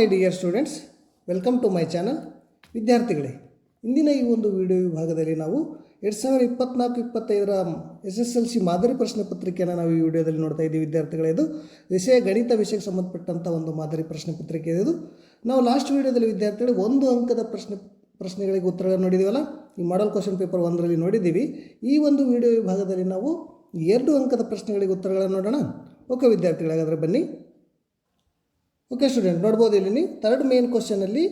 My dear students, welcome to my channel. ವಿದ್ಯಾರ್ಥಿಗಳೇ, ಇಂದಿನ ಈ ಒಂದು ವಿಡಿಯೋ ವಿಭಾಗದಲ್ಲಿ ನಾವು ಎರಡು ಸಾವಿರದ ಇಪ್ಪತ್ನಾಲ್ಕು, ಇಪ್ಪತ್ತೈದರ ಎಸ್ ಎಸ್ ಎಲ್ ಸಿ ಮಾದರಿ ಪ್ರಶ್ನೆ ಪತ್ರಿಕೆಯನ್ನು ನಾವು ಈ ವಿಡಿಯೋದಲ್ಲಿ ನೋಡ್ತಾ ಇದ್ದೀವಿ ವಿದ್ಯಾರ್ಥಿಗಳೇ. ಇದು ವಿಷಯ ಗಣಿತ ವಿಷಯಕ್ಕೆ ಸಂಬಂಧಪಟ್ಟಂಥ ಒಂದು ಮಾದರಿ ಪ್ರಶ್ನೆ ಪತ್ರಿಕೆ ಇದು. ನಾವು ಲಾಸ್ಟ್ ವಿಡಿಯೋದಲ್ಲಿ ವಿದ್ಯಾರ್ಥಿಗಳು, ಒಂದು ಅಂಕದ ಪ್ರಶ್ನೆ, ಪ್ರಶ್ನೆಗಳಿಗೆ ಉತ್ತರಗಳನ್ನು ನೋಡಿದ್ದೀವಲ್ಲ ಈ ಮಾಡಲ್ ಕ್ವಶನ್ ಪೇಪರ್ ಒಂದರಲ್ಲಿ ನೋಡಿದ್ದೀವಿ. ಈ ಒಂದು ವಿಡಿಯೋ ವಿಭಾಗದಲ್ಲಿ ನಾವು ಎರಡು ಅಂಕದ ಪ್ರಶ್ನೆಗಳಿಗೆ ಉತ್ತರಗಳನ್ನು ನೋಡೋಣ. ಓಕೆ ವಿದ್ಯಾರ್ಥಿಗಳಾಗಾದರೆ ಬನ್ನಿ. ಓಕೆ ಸ್ಟೂಡೆಂಟ್ ನೋಡ್ಬೋದು ಇಲ್ಲಿ ನೀವು. ಥರ್ಡ್ ಮೇನ್ ಕ್ವಶನಲ್ಲಿ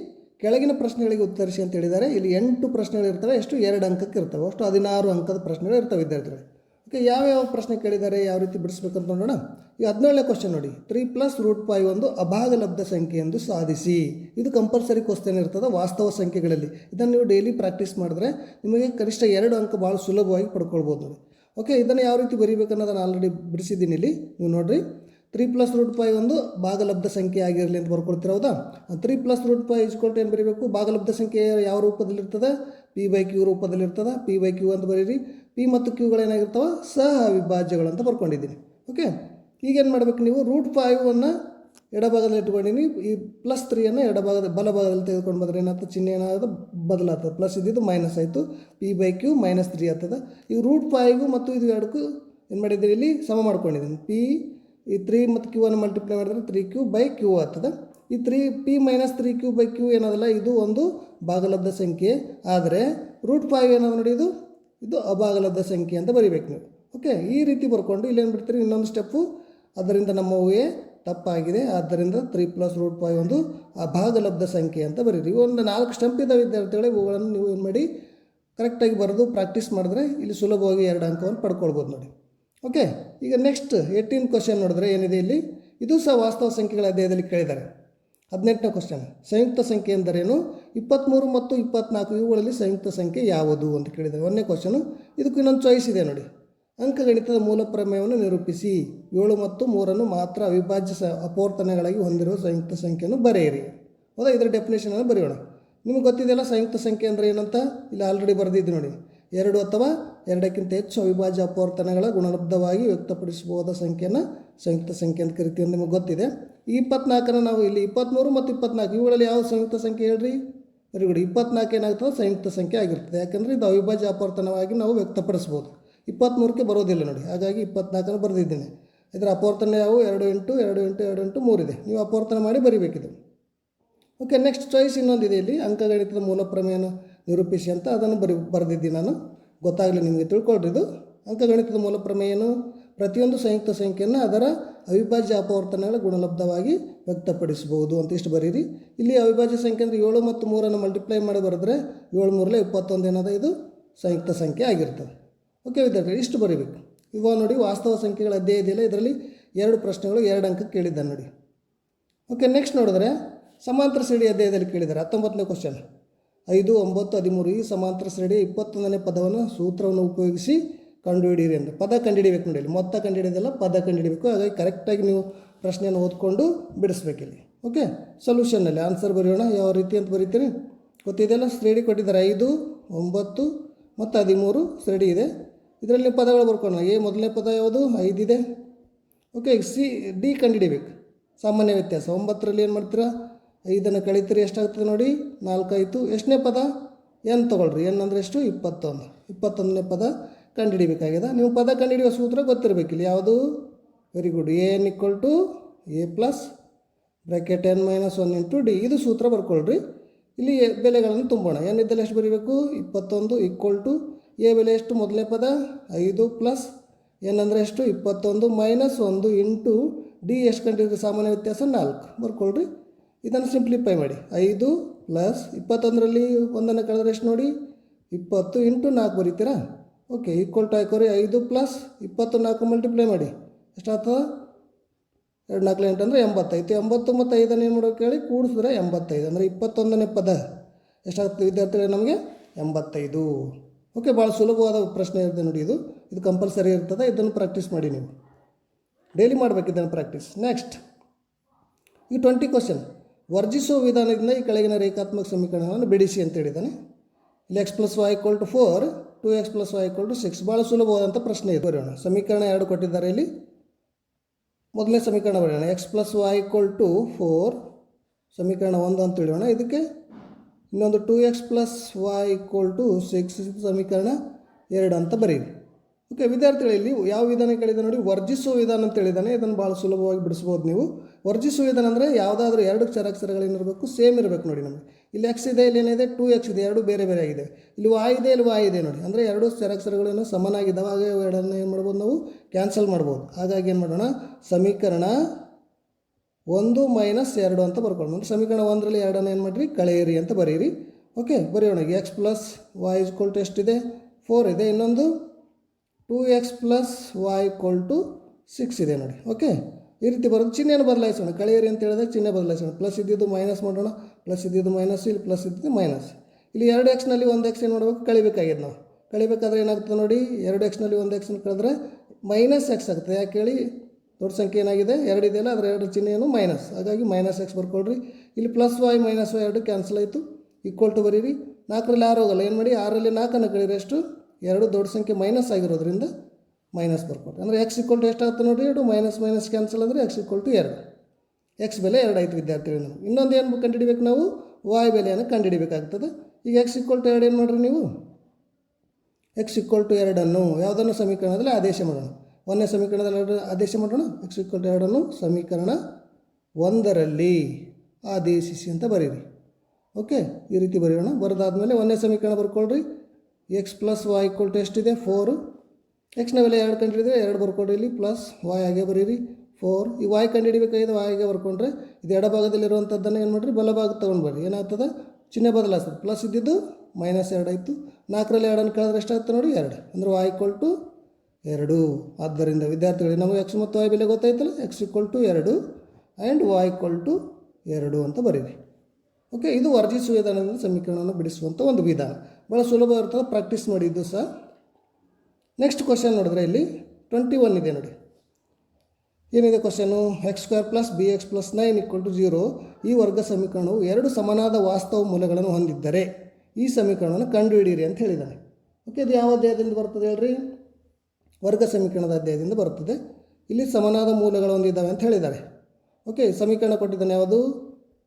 ಕೆಳಗಿನ ಪ್ರಶ್ನೆಗಳಿಗೆ ಉತ್ತರಿಸಿ ಅಂತ ಹೇಳಿದ್ದಾರೆ. ಇಲ್ಲಿ ಎಂಟು ಪ್ರಶ್ನೆಗಳು ಇರ್ತವೆ, ಎಷ್ಟು? ಎರಡು ಅಂಕಕ್ಕೆ ಇರ್ತವೆ. ಅಷ್ಟು ಹದಿನಾರು ಅಂಕದ ಪ್ರಶ್ನೆಗಳು ಇರ್ತವೆ ವಿದ್ಯಾರ್ಥಿಗಳು. ಓಕೆ ಯಾವ್ಯಾವ ಪ್ರಶ್ನೆ ಕೇಳಿದ್ದಾರೆ, ಯಾವ ರೀತಿ ಬಿಡಿಸ್ಬೇಕಂತ ನೋಡೋಣ. ಈ ಹದಿನೇಳನೇ ಕ್ವಶನ್ ನೋಡಿ. ತ್ರೀ ಪ್ಲಸ್ ರೂಟ್ ಫೈವ್ ಒಂದು ಅಭಾಗಲಬ್ಧ ಸಂಖ್ಯೆ ಎಂದು ಸಾಧಿಸಿ. ಇದು ಕಂಪಲ್ಸರಿ ಕ್ವಶನ್ ಇರ್ತದೆ, ವಾಸ್ತವ ಸಂಖ್ಯೆಗಳಲ್ಲಿ. ಇದನ್ನು ನೀವು ಡೈಲಿ ಪ್ರಾಕ್ಟೀಸ್ ಮಾಡಿದ್ರೆ ನಿಮಗೆ ಕನಿಷ್ಠ ಎರಡು ಅಂಕ ಭಾಳ ಸುಲಭವಾಗಿ ಪಡ್ಕೊಳ್ಬೋದು. ಓಕೆ ಇದನ್ನು ಯಾವ ರೀತಿ ಬರೀಬೇಕು ಅನ್ನೋದನ್ನು ಆಲ್ರೆಡಿ ಬಿಡಿಸಿದ್ದೀನಿ ಇಲ್ಲಿ. ನೀವು ನೋಡಿರಿ. ತ್ರೀ ಪ್ಲಸ್ ರೂಟ್ ಫೈವ್ ಒಂದು ಭಾಗಲಬ್ಧ ಸಂಖ್ಯೆ ಆಗಿರಲಿ ಅಂತ ಬರ್ಕೊಳ್ತೀರ ಹೌದಾ? ತ್ರೀ ಪ್ಲಸ್ ರೂಟ್ ಫೈ ಇಸ್ಕೊಟ್ಟು ಏನು ಬರೀಬೇಕು? ಭಾಗಲಬ್ಧ ಸಂಖ್ಯೆ ಯಾವ ರೂಪದಲ್ಲಿರ್ತದೆ? ಪಿ ಬೈ ಕ್ಯೂ ರೂಪದಲ್ಲಿರ್ತದೆ. ಪಿ ಬೈ ಕ್ಯೂ ಅಂತ ಬರೀರಿ. ಪಿ ಮತ್ತು ಕ್ಯೂಗಳೇನಾಗಿರ್ತವೆ ಸಹ ಅವಿಭಾಜ್ಯಗಳು ಅಂತ ಬರ್ಕೊಂಡಿದ್ದೀನಿ. ಓಕೆ? ಈಗೇನು ಮಾಡಬೇಕು ನೀವು? ರೂಟ್ ಫೈವನ್ನು ಎಡಭಾಗದಲ್ಲಿ ಇಟ್ಕೊಂಡಿನಿ. ಈ ಪ್ಲಸ್ ತ್ರೀಯನ್ನು ಎಡಭಾಗದ ಬಲಭಾಗದಲ್ಲಿ ತೆಗೆದುಕೊಂಡು ಬಂದರೆ ಏನಾಗ್ತದೆ? ಚಿಹ್ನೆ ಏನಾಗುತ್ತೆ ಬದಲಾಗ್ತದೆ. ಪ್ಲಸ್ ಇದ್ದಿದ್ದು ಮೈನಸ್ ಆಯಿತು. P by Q minus three ಆಗ್ತದೆ. ಈ ರೂಟ್ ಫೈವ್ಗೂ ಮತ್ತು ಇದು ಎರಡಕ್ಕೂ ಏನು ಮಾಡಿದ್ದೀವಿ ಇಲ್ಲಿ? ಸಮ ಮಾಡ್ಕೊಂಡಿದ್ದೀನಿ. ಪಿ ಈ ತ್ರೀ ಮತ್ತು ಕ್ಯೂ ಅನ್ನು ಮಲ್ಟಿಪ್ಲೈ ಮಾಡಿದ್ರೆ ತ್ರೀ ಕ್ಯೂ ಬೈ ಕ್ಯೂ ಆಗ್ತದೆ. ಈ three P minus three Q by Q ಏನದಲ್ಲ ಇದು ಒಂದು ಭಾಗಲಬ್ಧ ಸಂಖ್ಯೆ. ಆದರೆ ರೂಟ್ ಫೈವ್ ಏನದ ನೋಡಿ ಇದು? ಇದು ಅಭಾಗಲಬ್ಧ ಸಂಖ್ಯೆ ಅಂತ ಬರಿಬೇಕು ನೀವು. ಓಕೆ ಈ ರೀತಿ ಬರ್ಕೊಂಡು ಇಲ್ಲೇನು ಬಿಡ್ತೀರಿ? ಇನ್ನೊಂದು ಸ್ಟೆಪ್ಪು ಅದರಿಂದ ನಮ್ಮ ಊಹೆ ತಪ್ಪಾಗಿದೆ. ಆದ್ದರಿಂದ ತ್ರೀ ಪ್ಲಸ್ ರೂಟ್ ಫೈವ್ ಒಂದು ಅಭಾಗಲಬ್ಧ ಸಂಖ್ಯೆ ಅಂತ ಬರೀರಿ. ಒಂದು ನಾಲ್ಕು ಸ್ಟೆಂಪ್ ಇದ್ದಾವೆ ವಿದ್ಯಾರ್ಥಿಗಳೇ, ಇವುಗಳನ್ನು ನೀವು ಏನು ಮಾಡಿ ಕರೆಕ್ಟಾಗಿ ಬರೆದು ಪ್ರಾಕ್ಟೀಸ್ ಮಾಡಿದ್ರೆ ಇಲ್ಲಿ ಸುಲಭವಾಗಿ ಎರಡು ಅಂಕವನ್ನು ಪಡ್ಕೊಳ್ಬೋದು ನೋಡಿ. ಓಕೆ ಈಗ ನೆಕ್ಸ್ಟ್ ಏಯ್ಟೀನ್ ಕ್ವಶನ್ ನೋಡಿದ್ರೆ ಏನಿದೆ ಇಲ್ಲಿ? ಇದು ಸಹ ವಾಸ್ತವ ಸಂಖ್ಯೆಗಳ ಅಧ್ಯಾಯದಲ್ಲಿ ಕೇಳಿದ್ದಾರೆ. ಹದಿನೆಂಟನೇ ಕ್ವಶನ್ ಸಂಯುಕ್ತ ಸಂಖ್ಯೆ ಎಂದರೇನು? ಇಪ್ಪತ್ತ್ಮೂರು ಮತ್ತು ಇಪ್ಪತ್ನಾಲ್ಕು, ಇವುಗಳಲ್ಲಿ ಸಂಯುಕ್ತ ಸಂಖ್ಯೆ ಯಾವುದು ಅಂತ ಕೇಳಿದ್ದಾರೆ. ಒಂದನೇ ಕ್ವಶನು ಇದಕ್ಕೂ ಇನ್ನೊಂದು ಚಾಯ್ಸ್ ಇದೆ ನೋಡಿ. ಅಂಕಗಣಿತದ ಮೂಲ ಪ್ರಮೇಯವನ್ನು ನಿರೂಪಿಸಿ. ಏಳು ಮತ್ತು ಮೂರನ್ನು ಮಾತ್ರ ಅವಿಭಾಜ್ಯ ಸ ಅಪೋರ್ತನೆಗಳಾಗಿ ಹೊಂದಿರುವ ಸಂಯುಕ್ತ ಸಂಖ್ಯೆಯನ್ನು ಬರೆಯಿರಿ. ಹೌದಾ ಇದರ ಡೆಫಿನೇಷನನ್ನು ಬರೆಯೋಣ. ನಿಮಗೆ ಗೊತ್ತಿದೆಯಲ್ಲ ಸಂಯುಕ್ತ ಸಂಖ್ಯೆ ಅಂದರೆ ಏನಂತ? ಇಲ್ಲಿ ಆಲ್ರೆಡಿ ಬರೆದಿದ್ದು ನೋಡಿ. ಎರಡು ಅಥವಾ ಎರಡಕ್ಕಿಂತ ಹೆಚ್ಚು ಅವಿಭಾಜ್ಯ ಅಪವರ್ತನಗಳ ಗುಣಲಬ್ಧವಾಗಿ ವ್ಯಕ್ತಪಡಿಸಬಹುದಾದ ಸಂಖ್ಯೆಯನ್ನು ಸಂಯುಕ್ತ ಸಂಖ್ಯೆ ಅಂತ ಕರಿತೀವಿ ನಿಮಗೆ ಗೊತ್ತಿದೆ. ಈ ಇಪ್ಪತ್ನಾಲ್ಕನ್ನು ನಾವು ಇಲ್ಲಿ ಇಪ್ಪತ್ತ್ಮೂರು ಮತ್ತು ಇಪ್ಪತ್ನಾಲ್ಕು, ಇವುಗಳಲ್ಲಿ ಯಾವ ಸಂಯುಕ್ತ ಸಂಖ್ಯೆ ಹೇಳ್ರಿ? ವೆರಿ ಇಪ್ಪತ್ನಾಲ್ಕು ಏನಾಗ್ತದೆ? ಸಂಯುಕ್ತ ಸಂಖ್ಯೆ ಆಗಿರ್ತದೆ. ಯಾಕಂದರೆ ಇದು ಅವಿಭಾಜ್ಯ ಅಪವರ್ತನವಾಗಿ ನಾವು ವ್ಯಕ್ತಪಡಿಸ್ಬೋದು ಇಪ್ಪತ್ತ್ಮೂರಕ್ಕೆ ಬರೋದಿಲ್ಲ ನೋಡಿ, ಹಾಗಾಗಿ ಇಪ್ಪತ್ನಾಲ್ಕನ್ನು ಬರೆದಿದ್ದೇನೆ. ಇದರ ಅಪವರ್ತನ ಯಾವು? ಎರಡು ಎಂಟು ಎರಡು ಎಂಟು ಎರಡು ಎಂಟು ಮೂರಿದೆ ನೀವು ಅಪವರ್ತನ ಮಾಡಿ ಬರಿಬೇಕಿದು. ಓಕೆ ನೆಕ್ಸ್ಟ್ ಚಾಯ್ಸ್ ಇನ್ನೊಂದಿದೆ ಇಲ್ಲಿ. ಅಂಕಗಣಿತದ ಮೂಲ ಪ್ರಮೇಯನ ನಿರೂಪಿಸಿ ಅಂತ ಅದನ್ನು ಬರಿ, ಬರೆದಿದ್ದೀನಿ ನಾನು. ಗೊತ್ತಾಗಲಿ ನಿಮಗೆ ತಿಳ್ಕೊಳ್ರಿ ಇದು. ಅಂಕಗಣಿತದ ಮೂಲ ಪ್ರಮೇಯನು ಪ್ರತಿಯೊಂದು ಸಂಯುಕ್ತ ಸಂಖ್ಯೆಯನ್ನು ಅದರ ಅವಿಭಾಜ್ಯ ಅಪವರ್ತನಗಳ ಗುಣಲಬ್ಧವಾಗಿ ವ್ಯಕ್ತಪಡಿಸಬಹುದು ಅಂತ ಇಷ್ಟು ಬರೀರಿ. ಇಲ್ಲಿ ಅವಿಭಾಜ್ಯ ಸಂಖ್ಯೆ ಅಂದರೆ ಏಳು ಮತ್ತು ಮೂರನ್ನು ಮಲ್ಟಿಪ್ಲೈ ಮಾಡಿ ಬರೆದ್ರೆ ಏಳು ಮೂರಲ್ಲೇ ಇಪ್ಪತ್ತೊಂದು ಏನದ ಇದು ಸಂಯುಕ್ತ ಸಂಖ್ಯೆ ಆಗಿರ್ತದೆ. ಓಕೆ ವಿದ್ಯಾರ್ಥಿ ಇಷ್ಟು ಬರೀಬೇಕು. ಇವಾಗ ನೋಡಿ ವಾಸ್ತವ ಸಂಖ್ಯೆಗಳ ಅಧ್ಯಾಯ ಇದೆಯಲ್ಲ, ಇದರಲ್ಲಿ ಎರಡು ಪ್ರಶ್ನೆಗಳು, ಎರಡು ಅಂಕ ಕೇಳಿದ್ದಾನೆ ನೋಡಿ. ಓಕೆ ನೆಕ್ಸ್ಟ್ ನೋಡಿದ್ರೆ ಸಮಾಂತರ ಸಿಡಿ ಅಧ್ಯಾಯದಲ್ಲಿ ಕೇಳಿದ್ದಾರೆ. ಹತ್ತೊಂಬತ್ತನೇ ಕ್ವಶನ್ ಐದು, ಒಂಬತ್ತು, ಹದಿಮೂರು ಈ ಸಮಾಂತರ ಸರಣಿಯ ಇಪ್ಪತ್ತೊಂದನೇ ಪದವನ್ನು ಸೂತ್ರವನ್ನು ಉಪಯೋಗಿಸಿ ಕಂಡುಹಿಡಿಯಿರಿ ಅಂದರೆ ಪದ ಕಂಡುಹಿಡಿಬೇಕು ನೋಡಿ ಇಲ್ಲಿ. ಮೊತ್ತ ಕಂಡುಹಿಡಿಯೋದಲ್ಲ ಪದ ಕಂಡುಹಿಡಿಬೇಕು. ಹಾಗಾಗಿ ಕರೆಕ್ಟಾಗಿ ನೀವು ಪ್ರಶ್ನೆಯನ್ನು ಓದ್ಕೊಂಡು ಬಿಡಿಸ್ಬೇಕಿಲ್ಲಿ. ಓಕೆ ಸೊಲ್ಯೂಷನಲ್ಲಿ ಆನ್ಸರ್ ಬರೆಯೋಣ. ಯಾವ ರೀತಿ ಅಂತ ಬರೀತೀರಿ? ಗೊತ್ತಿದೆಯಲ್ಲ? ಶ್ರೇಣಿ ಕೊಟ್ಟಿದ್ದಾರೆ. ಐದು, ಒಂಬತ್ತು ಮತ್ತು ಹದಿಮೂರು ಶ್ರೇಣಿ ಇದೆ. ಇದರಲ್ಲಿ ಪದಗಳು ಬರ್ಕೊಳ್ಳೋಣ. ಎ ಮೊದಲನೇ ಪದ ಯಾವುದು? ಐದಿದೆ. ಓಕೆ ಸಿ, ಡಿ ಕಂಡುಹಿಡಿಬೇಕು. ಸಾಮಾನ್ಯ ವ್ಯತ್ಯಾಸ. ಒಂಬತ್ತರಲ್ಲಿ ಏನು ಮಾಡ್ತೀರಾ? ಐದನ್ನು ಕಳಿತೀರಿ ಎಷ್ಟಾಗ್ತದೆ ನೋಡಿ ನಾಲ್ಕಾಯಿತು ಎಷ್ಟನೇ ಪದ? ಎನ್ ತೊಗೊಳ್ರಿ. ಎನ್ ಅಂದರೆ ಎಷ್ಟು? ಇಪ್ಪತ್ತೊಂದು. ಇಪ್ಪತ್ತೊಂದನೇ ಪದ ಕಂಡುಹಿಡಿಬೇಕಾಗಿದೆ. ನೀವು ಪದ ಕಂಡುಹಿಡಿಯುವ ಸೂತ್ರ ಗೊತ್ತಿರಬೇಕಿಲ್ಲ. ಯಾವುದು? Very good A N equal to A plus bracket N minus one into D ಇದು ಸೂತ್ರ ಬರ್ಕೊಳ್ರಿ. ಇಲ್ಲಿ ಬೆಲೆಗಳನ್ನು ತುಂಬೋಣ. ಎನ್ ಇದ್ದಲ್ಲಿ ಎಷ್ಟು ಬರೀಬೇಕು? ಇಪ್ಪತ್ತೊಂದು ಈಕ್ವಲ್ ಟು ಎ ಬೆಲೆ ಎಷ್ಟು? ಮೊದಲನೇ ಪದ? ಐದು ಪ್ಲಸ್ ಎನ್ ಅಂದರೆ ಎಷ್ಟು? ಇಪ್ಪತ್ತೊಂದು ಮೈನಸ್ ಒಂದು ಇಂಟು ಡಿ ಎಷ್ಟು ಕಂಡಿದ್ರೆ ಸಾಮಾನ್ಯ ವ್ಯತ್ಯಾಸ ನಾಲ್ಕು. ಬರ್ಕೊಳ್ರಿ. ಇದನ್ನು ಸಿಂಪ್ಲಿಫೈ ಮಾಡಿ. ಐದು ಪ್ಲಸ್ ಇಪ್ಪತ್ತೊಂದರಲ್ಲಿ ಒಂದನ್ನು ಕಳೆದ್ರೆ ಎಷ್ಟು ನೋಡಿ? ಇಪ್ಪತ್ತು ಇಂಟು ನಾಲ್ಕು ಬರೀತೀರಾ? ಓಕೆ ಈಕ್ವಲ್ ಟು ಹಾಕೋರಿ ಐದು ಪ್ಲಸ್ ಇಪ್ಪತ್ತು ನಾಲ್ಕು ಮಲ್ಟಿಪ್ಲೈ ಮಾಡಿ. ಎಷ್ಟಾಗ್ತದೆ ಎರಡು ನಾಲ್ಕು ಎಂಟು ಅಂದರೆ ಎಂಬತ್ತೈದು. ಎಂಬತ್ತು ಮತ್ತು ಐದನ್ನು ಏನು ಮಾಡೋಕೆ ಹೇಳಿ ಕೂಡಿಸಿದ್ರೆ ಎಂಬತ್ತೈದು ಅಂದರೆ ಇಪ್ಪತ್ತೊಂದನೇ ಪದ. ಎಷ್ಟಾಗ್ತದೆ ವಿದ್ಯಾರ್ಥಿಗಳು ನಮಗೆ? ಎಂಬತ್ತೈದು. ಓಕೆ ಭಾಳ ಸುಲಭವಾದ ಪ್ರಶ್ನೆ ಇರುತ್ತೆ ನೋಡಿ ಇದು. ಇದು ಕಂಪಲ್ಸರಿ ಇರ್ತದೆ. ಇದನ್ನು ಪ್ರಾಕ್ಟೀಸ್ ಮಾಡಿ ನೀವು. ಡೈಲಿ ಮಾಡಬೇಕು ಇದನ್ನು ಪ್ರಾಕ್ಟೀಸ್ ನೆಕ್ಸ್ಟ್ ಈ ಟ್ವೆಂಟಿ ಕ್ವಶನ್ ವರ್ಜಿಸುವ ವಿಧಾನದಿಂದ ಈ ಕೆಳಗಿನ ರೇಖಾತ್ಮಕ ಸಮೀಕರಣಗಳನ್ನು ಬಿಡಿಸಿ ಅಂತ ಹೇಳಿದ್ದಾನೆ. ಇಲ್ಲಿ X plus Y equal to four two X plus Y equal to six ಭಾಳ ಸುಲಭವಾದಂಥ ಪ್ರಶ್ನೆ ಇದೆ. ಬರೆಯೋಣ. ಸಮೀಕರಣ ಎರಡು ಕೊಟ್ಟಿದ್ದಾರೆ ಇಲ್ಲಿ. ಮೊದಲನೇ ಸಮೀಕರಣ ಬರೆಯೋಣ. X plus Y equal to four ಸಮೀಕರಣ ಒಂದು ಅಂತ ತಿಳಿಯೋಣ. ಇದಕ್ಕೆ ಇನ್ನೊಂದು two X plus Y equal to six ಸಮೀಕರಣ ಎರಡು ಅಂತ ಬರೀರಿ. ಓಕೆ ವಿದ್ಯಾರ್ಥಿಗಳಲ್ಲಿ ಯಾವ ವಿಧಾನ ಕೇಳಿದೆ ನೋಡಿ, ವರ್ಜಿಸುವ ವಿಧಾನ ಅಂತ ಹೇಳಿದಾನೆ ಇದನ್ನು ಭಾಳ ಸುಲಭವಾಗಿ ಬಿಡಿಸ್ಬೋದು ನೀವು. ವರ್ಜಿಸುವ ವಿಧಾನ ಅಂದರೆ ಯಾವುದಾದ್ರೂ ಎರಡು ಚರಾಕ್ಷರಗಳೇನಿರಬೇಕು ಸೇಮ್ ಇರಬೇಕು ನೋಡಿ ನಮಗೆ. ಇಲ್ಲಿ ಎಕ್ಸ್ ಇದೆ, ಇಲ್ಲಿ ಏನಿದೆ ಟು ಎಕ್ಸ್ ಇದೆ, ಎರಡು ಬೇರೆ ಬೇರೆ ಆಗಿದೆ. ಇಲ್ಲಿ ವಾಯ್ ಇದೆ, ಇಲ್ಲಿ ವಾಯ್ ಇದೆ ನೋಡಿ. ಅಂದರೆ ಎರಡು ಚರಾಕ್ಷರಗಳೇನು ಸಮನಾಗಿದ್ದಾವೆ, ಹಾಗೆ ಎರಡನ್ನು ಏನು ಮಾಡ್ಬೋದು ನಾವು? ಕ್ಯಾನ್ಸಲ್ ಮಾಡ್ಬೋದು. ಹಾಗಾಗಿ ಏನು ಮಾಡೋಣ? ಸಮೀಕರಣ ಒಂದು ಮೈನಸ್ ಎರಡು ಅಂತ ಬರ್ಕೊಳ್ಳೋಣ. ಅಂದರೆ ಸಮೀಕರಣ ಒಂದರಲ್ಲಿ ಎರಡನ್ನು ಏನು ಮಾಡಿರಿ? ಕಳೆಯಿರಿ ಅಂತ ಬರೀರಿ ಓಕೆ, ಬರೆಯೋಣ. ಎಕ್ಸ್ ಪ್ಲಸ್ ವಾಯ್ ಟು ಎಷ್ಟಿದೆ? ಫೋರ್ ಇದೆ. ಇನ್ನೊಂದು? Two X plus Y equal to six ಇದೆ ನೋಡಿ ಓಕೆ ಈ ರೀತಿ ಬರೋದು ಚಿಹ್ನೆಯನ್ನು ಬದಲಾಯಿಸೋಣ. ಕಳೆಯಿರಿ ಅಂತ ಹೇಳಿದ್ರೆ ಚಿಹ್ನೆ ಬದಲಾಯಿಸೋಣ. ಪ್ಲಸ್ ಇದ್ದಿದ್ದು ಮೈನಸ್ ಮಾಡೋಣ. ಪ್ಲಸ್ ಇದ್ದಿದ್ದು ಮೈನಸ್ ಇಲ್ಲಿ ಪ್ಲಸ್ ಇದ್ದಿದ್ದು ಮೈನಸ್ ಇಲ್ಲಿ ಎರಡು ಎಕ್ಸ್ನಲ್ಲಿ ಒಂದು ಎಕ್ಸ್ ಏನು ಮಾಡಬೇಕು? ಕಳಿಬೇಕಾಗಿದೆ ನಾವು. ಕಳಿಬೇಕಾದ್ರೆ ಏನಾಗ್ತದೆ ನೋಡಿ, ಎರಡು ಎಕ್ಸ್ನಲ್ಲಿ ಒಂದು ಎಕ್ಸ್ನ ಕಳೆದ್ರೆ ಮೈನಸ್ ಎಕ್ಸ್ ಆಗುತ್ತೆ. ಯಾಕೆ ಹೇಳಿ? ದೊಡ್ಡ ಸಂಖ್ಯೆ ಏನಾಗಿದೆ? ಎರಡು ಇದೆಯಲ್ಲ, ಅದರ ಎರಡು ಚಿಹ್ನೆ ಏನು ಮೈನಸ್ ಹಾಗಾಗಿ ಮೈನಸ್ ಎಕ್ಸ್ ಬರ್ಕೊಳ್ರಿ. ಇಲ್ಲಿ ಪ್ಲಸ್ ವೈ ಮೈನಸ್ ವೈ ಎರಡು ಕ್ಯಾನ್ಸಲ್ ಆಯಿತು. ಈಕ್ವಲ್ ಟು ಬರೀರಿ. ನಾಲ್ಕರಲ್ಲಿ ಆರು ಹೋಗಲ್ಲ. ಏನು ಮಾಡಿ? ಆರಲ್ಲಿ ನಾಲ್ಕನ್ನು ಕಳೀರಿ. ಎಷ್ಟು? ಎರಡು ದೊಡ್ಡ ಸಂಖ್ಯೆ ಮೈನಸ್ ಆಗಿರೋದ್ರಿಂದ ಮೈನಸ್ ಬರ್ಕೊಟ್ರಿ ಅಂದರೆ ಎಕ್ಸ್ ಇಕ್ವಲ್ ಟು ಎಷ್ಟಾಗುತ್ತೆ ನೋಡಿ ಎರಡು ಮೈನಸ್ ಮೈನಸ್ ಕ್ಯಾನ್ಸಲ್ ಅಂದರೆ ಎಕ್ಸ್ ಇಕ್ವಲ್ ಟು ಎರಡು. ಎಕ್ಸ್ ಬೆಲೆ ಎರಡು ಆಯ್ತು ವಿದ್ಯಾರ್ಥಿಗಳು ನಾವು. ಇನ್ನೊಂದು ಏನು ಕಂಡುಹಿಡಿಬೇಕು ನಾವು? ವಾಯ್ ಬೆಲೆಯನ್ನು ಕಂಡುಹಿಡಿಬೇಕಾಗ್ತದೆ. ಈಗ ಎಕ್ಸ್ ಇಕ್ವಲ್ ಟು ಎರಡು ಏನು ಮಾಡ್ರಿ ನೀವು? ಎಕ್ಸ್ ಇಕ್ವಲ್ ಟು ಎರಡನ್ನು ಯಾವುದನ್ನು ಸಮೀಕರಣದಲ್ಲಿ ಆದೇಶ ಮಾಡೋಣ? ಒಂದನೇ ಸಮೀಕರಣದಲ್ಲಿ ಎರಡು ಆದೇಶ ಮಾಡೋಣ? ಎಕ್ಸ್ ಇಕ್ವಲ್ ಟು ಎರಡನ್ನು ಸಮೀಕರಣ ಒಂದರಲ್ಲಿ ಆದೇಶಿಸಿ ಅಂತ ಬರೀರಿ. ಓಕೆ ಈ ರೀತಿ ಬರೆಯೋಣ. ಬರೆದಾದ್ಮೇಲೆ ಒಂದನೇ ಸಮೀಕರಣ ಬರ್ಕೊಳ್ರಿ. X plus Y equal to ಎಷ್ಟಿದೆ? ಫೋರು ಎಕ್ಸ್ನ ಬೆಲೆ ಎರಡು ಕಂಡಿಡಿದ್ರೆ ಎರಡು ಬರ್ಕೊಡ್ರಿ ಇಲ್ಲಿ ಪ್ಲಸ್ ವಾಯ್ ಹಾಗೆ ಬರೀರಿ. ಫೋರ್ ಈ ವಾಯ್ ಕಂಡುಹಿಡಿಬೇಕಾಗಿದೆ ವಾಯ್ಗೆ ಬರ್ಕೊಂಡ್ರೆ ಇದು ಎಡಭಾಗದಲ್ಲಿರುವಂಥದ್ದನ್ನು ಏನು ಮಾಡಿರಿ? ಬಲಭಾಗ ತೊಗೊಂಡು ಬರ್ರಿ ಏನಾಗ್ತದೆ? ಚಿಹ್ನೆ ಬದಲಾಯಿಸ್ತದೆ ಪ್ಲಸ್ ಇದ್ದಿದ್ದು ಮೈನಸ್ ಎರಡು ಆಯಿತು. ನಾಲ್ಕರಲ್ಲಿ ಎರಡನ್ನು ಕಳೆದ್ರೆ ಎಷ್ಟಾಗುತ್ತೆ ನೋಡಿ? ಎರಡು. ಅಂದರೆ ವಾಯ್ ಈಕ್ವಲ್ ಟು ಎರಡು. ಆದ್ದರಿಂದ ವಿದ್ಯಾರ್ಥಿಗಳಿಗೆ ನಮಗೆ ಎಕ್ಸ್ ಮತ್ತು ವಾಯ್ ಬೆಲೆ ಗೊತ್ತಾಯ್ತಲ್ಲ? ಎಕ್ಸ್ ಈಕ್ವಲ್ ಟು ಎರಡು ಆ್ಯಂಡ್ ವಾಯ್ ಈಕ್ವಲ್ ಟು ಎರಡು ಅಂತ ಬರೀರಿ. ಓಕೆ ಇದು ವರ್ಜಿಸುವ ವಿಧಾನದಿಂದ ಸಮೀಕರಣವನ್ನು ಬಿಡಿಸುವಂಥ ಒಂದು ವಿಧಾನ. ಭಾಳ ಸುಲಭ ಇರ್ತದೆ ಪ್ರಾಕ್ಟೀಸ್ ಮಾಡಿದ್ದು ಸಹ. ನೆಕ್ಸ್ಟ್ ಕ್ವಶನ್ ನೋಡಿದ್ರೆ ಇಲ್ಲಿ ಟ್ವೆಂಟಿ ಒನ್ ಇದೆ ನೋಡಿ. ಏನಿದೆ question X square plus B X plus nine equal to zero ಈ ವರ್ಗ ಸಮೀಕರಣವು ಎರಡು ಸಮನಾದ ವಾಸ್ತವ ಮೂಲಗಳನ್ನು ಹೊಂದಿದ್ದರೆ ಈ ಸಮೀಕರಣವನ್ನು ಕಂಡುಹಿಡಿಯಿರಿ ಅಂತ ಹೇಳಿದ್ದಾನೆ ಓಕೆ ಇದು ಯಾವ ಅಧ್ಯಾಯದಿಂದ ಬರ್ತದೆ ಹೇಳ್ರಿ? ವರ್ಗ ಸಮೀಕರಣದ ಅಧ್ಯಾಯದಿಂದ ಬರ್ತದೆ. ಇಲ್ಲಿ ಸಮನಾದ ಮೂಲಗಳು ಹೊಂದಿದ್ದಾವೆ ಅಂತ ಹೇಳಿದ್ದಾರೆ ಓಕೆ ಸಮೀಕರಣ ಕೊಟ್ಟಿದ್ದಾನೆ ಯಾವುದು?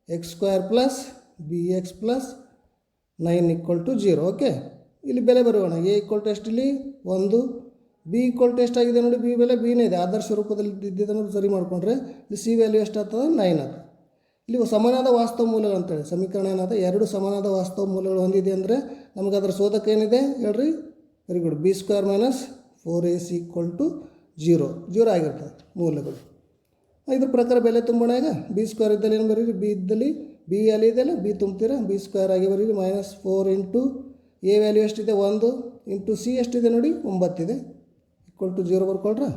X square plus B X plus nine equal to zero, okay? ಇಲ್ಲಿ ಬೆಲೆ ಬರೋಣ. ಎ ಈಕ್ವಲ್ ಟು ಎಷ್ಟಿಲ್ಲಿ ಒಂದು. ಬಿ ಈಕ್ವಲ್ ಟು ಎಷ್ಟಾಗಿದೆ ನೋಡಿ, ಬಿ ಬೆಲೆ ಬಿನೇ ಇದೆ. ಆದರ್ಶ ರೂಪದಲ್ಲಿ ಇದ್ದಿದ್ದನ್ನು ಸರಿ ಮಾಡಿಕೊಂಡ್ರೆ ಇಲ್ಲಿ ಸಿ ವ್ಯಾಲ್ಯೂ ಎಷ್ಟಾಗ್ತದೆ? ನೈನ್ ಅದು ಇಲ್ಲಿ ಸಮನಾದ ವಾಸ್ತವ ಮೂಲಗಳು ಅಂತೇಳಿ. ಸಮೀಕರಣ ಏನಾದ? ಎರಡು ಸಮನಾದ ವಾಸ್ತವ ಮೂಲಗಳು ಹೊಂದಿದೆ ಅಂದರೆ ನಮಗೆ ಅದರ ಶೋಧಕ ಏನಿದೆ? ಹೇಳ್ರಿ. Very good B square minus four A C equal to zero zero ಆಗಿರ್ತದೆ ಮೂಲಗಳು. ಇದ್ರ ಪ್ರಕಾರ ಬೆಲೆ ತುಂಬೋಣ ಈಗ. ಬಿ ಸ್ಕ್ವೇರ್ ಇದ್ದಲ್ಲಿ ಏನು ಬರೀರಿ? ಬಿ ಇದ್ದಲ್ಲಿ ಬಿ ಅಲ್ಲಿ ಇದೆಲ್ಲ ಬಿ ತುಂಬ್ತೀರಾ? ಬಿ ಸ್ಕ್ವೇರ್ ಆಗಿ ಬರೀರಿ minus four into A value ಎಷ್ಟಿದೆ? ಒಂದು ಇಂಟು ಸಿ ಎಷ್ಟಿದೆ ನೋಡಿ? ಒಂಬತ್ತಿದೆ. ಈಕ್ವಲ್ ಟು ಜೀರೋ ಬರ್ಕೊಳ್ರ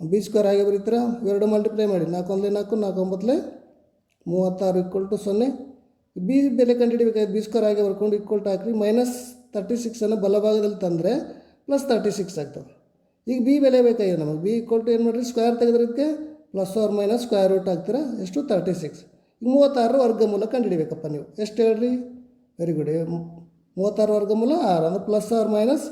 ಬಿ ಸ್ಕ್ವೇರ್ ಆಗಿ ಬರೀತೀರ? ಎರಡು ಮಲ್ಟಿಪ್ಲೈ ಮಾಡಿ. ನಾಲ್ಕು ಒಂದಲೇ ನಾಲ್ಕು ನಾಲ್ಕು ಒಂಬತ್ತಲೇ ಮೂವತ್ತಾರು ಈಕ್ವಲ್ ಟು ಸೊನ್ನೆ. ಬಿ ಬೆಲೆ ಕಂಡುಹಿಡಿಬೇಕಾದ್ರೆ ಬಿ ಸ್ಕ್ವೇರ್ ಆಗಿ ಬರ್ಕೊಂಡು ಈಕ್ವಲ್ ಟು ಹಾಕ್ರಿ. ಮೈನಸ್ ತರ್ಟಿ ಸಿಕ್ಸನ್ನು ಬಲಭಾಗದಲ್ಲಿ ತಂದರೆ ಪ್ಲಸ್ ತರ್ಟಿ ಸಿಕ್ಸ್ ಆಗ್ತದೆ. ಈಗ ಬಿ ಬೆಲೆ ಬೇಕಾಗಿದೆ ನಮಗೆ. ಬಿ ಈಕ್ವಲ್ ಟು ಏನು ಮಾಡಿರಿ? Square ತೆಗೆದ್ರದಕ್ಕೆ plus or minus square root ಹಾಕ್ತೀರಾ ಎಷ್ಟು? ತರ್ಟಿ ಸಿಕ್ಸ್ ಮೂವತ್ತಾರು ವರ್ಗಮೂಲ ಕಂಡುಹಿಡಿಬೇಕಪ್ಪ ನೀವು. ಎಷ್ಟು ಹೇಳ್ರಿ? ವೆರಿ ಗುಡ್ ಮೂವತ್ತಾರು ವರ್ಗಮೂಲ ಆರು ಅಂದರೆ ಪ್ಲಸ್ ಆರ್ ಮೈನಸ್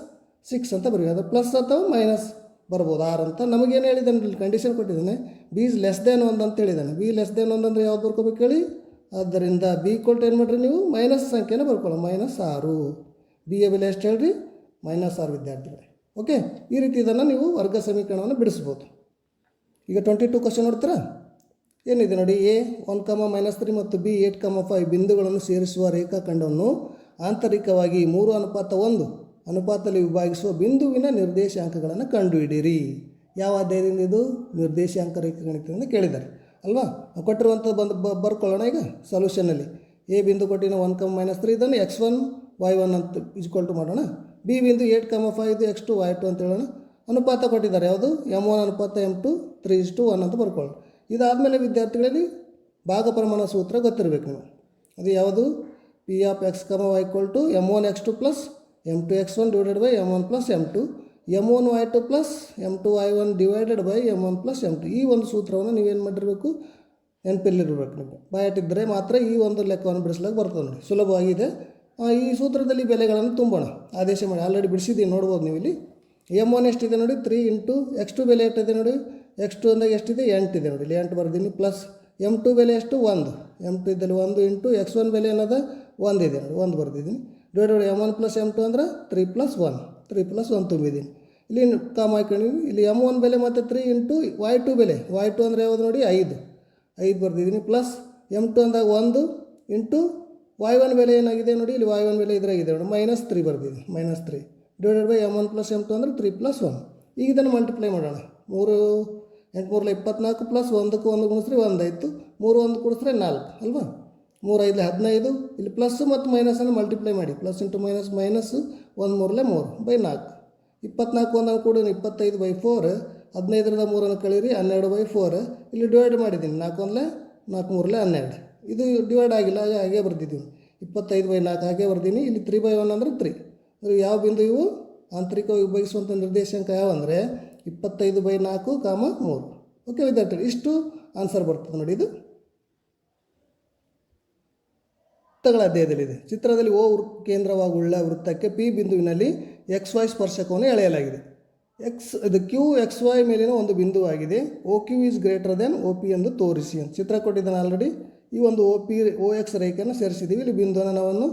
ಸಿಕ್ಸ್ ಅಂತ ಬರೀ. ಅದು ಪ್ಲಸ್ ಅಥವಾ ಮೈನಸ್ ಬರ್ಬೋದು. ಆರು ಅಂತ ನಮಗೇನು ಹೇಳಿದ್ದಾನೆ ಇಲ್ಲಿ? ಕಂಡೀಷನ್ ಕೊಟ್ಟಿದ್ದಾನೆ. ಬಿ ಇಸ್ ಲೆಸ್ ದೆನ್ ಒಂದು ಅಂತ ಹೇಳಿದ್ದಾನೆ. ಬಿ ಲೆಸ್ ದೆನ್ ಒಂದು ಅಂದರೆ ಯಾವ್ದು ಬರ್ಕೋಬೇಕು ಹೇಳಿ? ಆದ್ದರಿಂದ ಬಿ ಕೊಟ್ಟು ಏನು ಮಾಡಿರಿ ನೀವು? ಮೈನಸ್ ಸಂಖ್ಯೆನ ಬರ್ಕೊಳ್ಳೋ ಮೈನಸ್ ಆರು. ಬಿ ಎ ಬೆಲೆ ಎಷ್ಟು ಹೇಳ್ರಿ? ಮೈನಸ್ ಆರು ವಿದ್ಯಾರ್ಥಿಗಳೇ. ಓಕೆ ಈ ರೀತಿ ಇದನ್ನು ನೀವು ವರ್ಗ ಸಮೀಕರಣವನ್ನು ಬಿಡಿಸ್ಬೋದು. ಈಗ ಟ್ವೆಂಟಿ ಟು ಕ್ವಶನ್ ನೋಡ್ತೀರಾ? ಏನಿದೆ ನೋಡಿ, A one comma minus three ಮತ್ತು ಬಿ ಏಟ್ ಕಮ ಫೈವ್ ಬಿಂದುಗಳನ್ನು ಸೇರಿಸುವ ರೇಖಾಖಂಡವನ್ನು ಆಂತರಿಕವಾಗಿ ಮೂರು ಅನುಪಾತ ಒಂದು ಅನುಪಾತದಲ್ಲಿ ವಿಭಾಗಿಸುವ ಬಿಂದುವಿನ ನಿರ್ದೇಶಾಂಕಗಳನ್ನು ಕಂಡುಹಿಡಿಯಿರಿ. ಯಾವ ಅಧ್ಯಾಯದಿಂದ ಇದು? ನಿರ್ದೇಶಾಂಕ ರೇಖಾಗಣಿತದಿಂದ ಕೇಳಿದ್ದಾರೆ ಅಲ್ವಾ? ಕೊಟ್ಟಿರುವಂಥದ್ದು ಬಂದು ಬರ್ಕೊಳ್ಳೋಣ ಈಗ ಸೊಲ್ಯೂಷನಲ್ಲಿ ಎ ಬಿಂದು ಕೊಟ್ಟಿನ ಒನ್ ಕಮ್ ಮೈನಸ್ ತ್ರೀ ಇದನ್ನು ಎಕ್ಸ್ ಒನ್, ವೈ ಒನ್ ಅಂತ ಇಜ್ಕೊಲ್ ಟು ಮಾಡೋಣ. ಬಿ ಬಿಂದು ಏಟ್ ಕಮ ಫೈವ್ ಇದು ಎಕ್ಸ್ ಟು ವೈ ಟು ಅಂತ ಹೇಳೋಣ. ಅನುಪಾತ ಕೊಟ್ಟಿದ್ದಾರೆ ಯಾವುದು? ಎಂ ಒನ್ ಅನುಪಾತ M two three is to one ಅಂತ ಬರ್ಕೊಳ್ಳೋಣ. ಇದಾದಮೇಲೆ ವಿದ್ಯಾರ್ಥಿಗಳಲ್ಲಿ ಭಾಗ ಪ್ರಮಾಣ ಸೂತ್ರ ಗೊತ್ತಿರಬೇಕು. ನೀವು ಅದು ಯಾವುದು? P of X comma Y equal to M one X two plus M two X one divided by M one plus M two M one Y two plus M two Y one divided by M one plus M two ಈ ಒಂದು ಸೂತ್ರವನ್ನು ನೀವೇನು ಮಾಡಿರಬೇಕು? ನೆನಪಿಲ್ಲಿರಬೇಕು ನಿಮಗೆ. ಬಯಟಿದ್ದರೆ ಮಾತ್ರ ಈ ಒಂದು ಲೆಕ್ಕವನ್ನು ಬಿಡಿಸ್ಲಿಕ್ಕೆ ಬರ್ತದೆ ನೋಡಿ. ಸುಲಭವಾಗಿದೆ. ಈ ಸೂತ್ರದಲ್ಲಿ ಬೆಲೆಗಳನ್ನು ತುಂಬೋಣ. ಆದೇಶ ಮಾಡಿ. ಆಲ್ರೆಡಿ ಬಿಡಿಸಿದ್ದೀನಿ ನೋಡ್ಬೋದು ನೀವು ಇಲ್ಲಿ ಎಂ ಒನ್ ಎಷ್ಟಿದೆ ನೋಡಿ? ತ್ರೀ ಇಂಟು ಎಕ್ಸ್ ಟು ಬೆಲೆ ಎಷ್ಟಿದೆ ನೋಡಿ? ಎಕ್ಸ್ ಟು ಅಂದಾಗ ಎಷ್ಟಿದೆ? ಇದೆ ನೋಡಿ. ಇಲ್ಲಿ ಎಂಟು ಬರ್ದೀನಿ ಪ್ಲಸ್ ಎಂ ಟು ಬೆಲೆ ಎಷ್ಟು? ಒಂದು. ಎಂ ಟು ಇದ್ದಲ್ಲಿ ಒಂದು ಇಂಟು ಎಕ್ಸ್ ಒನ್ ಬೆಲೆ ಏನದ? ಇದೆ ನೋಡಿ. ಒಂದು ಬರ್ದಿದ್ದೀನಿ. Divided M one plus M two ಅಂದ್ರೆ three plus one three plus one ತುಂಬಿದ್ದೀನಿ. ಇಲ್ಲಿ ಕಾಮ್ ಹಾಕೊಂಡಿದ್ದೀನಿ ಇಲ್ಲಿ ಎಂ ಒನ್ ಬೆಲೆ ಮತ್ತು ತ್ರೀ ಇಂಟು ವೈ ಟು ಬೆಲೆ. ವೈ ಟು ಅಂದರೆ ಯಾವುದು ನೋಡಿ? ಐದು. ಐದು ಬರೆದಿದ್ದೀನಿ. ಪ್ಲಸ್ ಎಂ ಟು ಅಂದಾಗ ಒಂದು ಇಂಟು ವೈ ಒನ್ ಬೆಲೆ ಏನಾಗಿದೆ ನೋಡಿ? ಇಲ್ಲಿ ವೈ ಒನ್ ಬೆಲೆ ಇದ್ರಾಗಿದೆ ನೋಡಿ. Minus three ಬರ್ದಿದ್ದೀನಿ. Minus three divided by M one plus M two ಅಂದರೆ ತ್ರೀ ಪ್ಲಸ್ ಒನ್ ಈಗ ಇದನ್ನು ಮಲ್ಟಿಪ್ಲೈ ಮಾಡೋಣ. ಮೂರು ಎಂಟು ಮೂರಲ ಇಪ್ಪತ್ನಾಲ್ಕು ಪ್ಲಸ್ ಒಂದಕ್ಕೆ ಒಂದು ಗುಣಿಸ್ರೆ ಒಂದಾಯಿತು ಮೂರು ಒಂದು ಕೂಡಿಸ್ರೆ ನಾಲ್ಕು, ಅಲ್ವಾ? ಮೂರು ಐದಲೆ ಹದಿನೈದು, ಇಲ್ಲಿ ಪ್ಲಸ್ ಮತ್ತು ಮೈನಸನ್ನು ಮಲ್ಟಿಪ್ಲೈ ಮಾಡಿ. ಪ್ಲಸ್ ಇಂಟು ಮೈನಸ್ ಮೈನಸ್ ಒಂದು ಮೂರಲೆ ಮೂರು ಬೈ ನಾಲ್ಕು. ಇಪ್ಪತ್ನಾಲ್ಕು ಒಂದನ್ನು ಕೂಡ ಇಪ್ಪತ್ತೈದು ಬೈ ಫೋರ್ ಹದಿನೈದರಿಂದ ಮೂರನ್ನು ಕಳೀರಿ, ಹನ್ನೆರಡು ಬೈ ಫೋರ್ ಇಲ್ಲಿ ಡಿವೈಡ್ ಮಾಡಿದ್ದೀನಿ. ನಾಲ್ಕು ಒಂದಲೆ ನಾಲ್ಕು ಮೂರಲೆ ಹನ್ನೆರಡು. ಇದು ಡಿವೈಡ್ ಆಗಿಲ್ಲ, ಹಾಗೆ ಹಾಗೆ ಬರ್ದಿದ್ದೀನಿ. ಇಪ್ಪತ್ತೈದು ಬೈ ನಾಲ್ಕು ಹಾಗೆ ಬರ್ದೀನಿ. ಇಲ್ಲಿ ತ್ರೀ ಬೈ ಒನ್ ಅಂದರೆ ತ್ರೀ ಅಂದರೆ ಯಾವ ಬಿಂದು ಇವು? ಆಂತರಿಕವಾಗಿ ಉಪಯೋಗಿಸುವಂಥ ನಿರ್ದೇಶಾಂಕ ಯಾವ ಅಂದರೆ ಇಪ್ಪತ್ತೈದು ಬೈ ನಾಲ್ಕು ಕಾಮ ಮೂರು. ಓಕೆ ವಿದ್ಯಾರ್ಥಿಗಳು ಇಷ್ಟು ಆನ್ಸರ್ ಬರ್ತದೆ ನೋಡಿ ಇದು. ವೃತ್ತಗಳ ಅಧ್ಯಾಯದಲ್ಲಿದೆ ಚಿತ್ರದಲ್ಲಿ ಓ ಕೇಂದ್ರವಾಗುಳ್ಳ ವೃತ್ತಕ್ಕೆ ಪಿ ಬಿಂದುವಿನಲ್ಲಿ ಎಕ್ಸ್ ವೈ ಸ್ಪರ್ಶಕವನ್ನು ಎಳೆಯಲಾಗಿದೆ. ಎಕ್ಸ್ ಇದು ಕ್ಯೂ ಎಕ್ಸ್ ವೈ ಮೇಲಿನ ಒಂದು ಬಿಂದುವಾಗಿದೆ. O Q is greater than O P ಎಂದು ತೋರಿಸಿ. ಅಂತ ಚಿತ್ರ ಕೊಟ್ಟಿದ್ದಾನೆ ಆಲ್ರೆಡಿ ಈ ಒಂದು ಓ ಪಿ ಓ ಎಕ್ಸ್ ರೇಖೆಯನ್ನು ಸೇರಿಸಿದ್ದೀವಿ. ಇಲ್ಲಿ ಬಿಂದುವನ್ನು